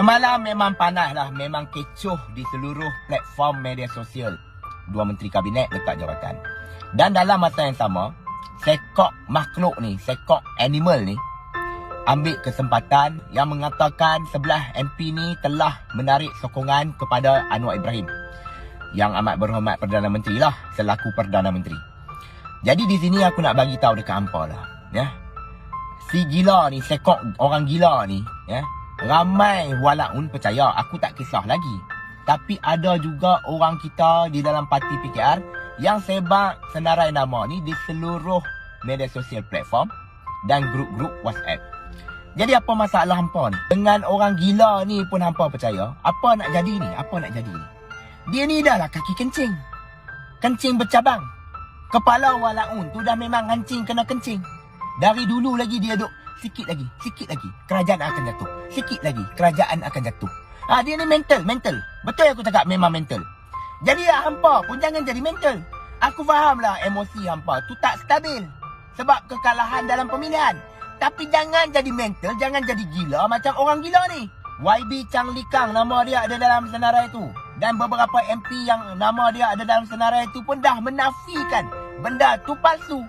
Semalam memang panas lah. Memang kecoh di seluruh platform media sosial. Dua Menteri Kabinet letak jawatan. Dan dalam masa yang sama, sekok makhluk ni, sekok animal ni, ambil kesempatan yang mengatakan sebelah MP ni telah menarik sokongan kepada Anwar Ibrahim. Yang amat berhormat Perdana Menteri lah, selaku Perdana Menteri. Jadi di sini aku nak bagi tahu dekat hampa lah, ya. Si gila ni, sekok orang gila ni, ya. Ramai walaupun percaya, aku tak kisah lagi. Tapi ada juga orang kita di dalam parti PKR yang sebab senarai nama ni di seluruh media sosial platform dan grup-grup WhatsApp. Jadi apa masalah hampa ni? Dengan orang gila ni pun hampa percaya, apa nak jadi ni? Apa nak jadi ni? Dia ni dah lah kaki kencing. Kencing bercabang. Kepala walaun tu dah memang kencing kena kencing. Dari dulu lagi dia duk sikit lagi, sikit lagi kerajaan akan jatuh. Sikit lagi kerajaan akan jatuh. Ah dia ni mental, mental. Betul aku cakap memang mental. Jadi ya hampa pun jangan jadi mental. Aku faham lah emosi hampa tu tak stabil. Sebab kekalahan dalam pemilihan. Tapi jangan jadi mental, jangan jadi gila macam orang gila ni. YB Chang Likang nama dia ada dalam senarai itu. Dan beberapa MP yang nama dia ada dalam senarai itu pun dah menafikan benda tu palsu.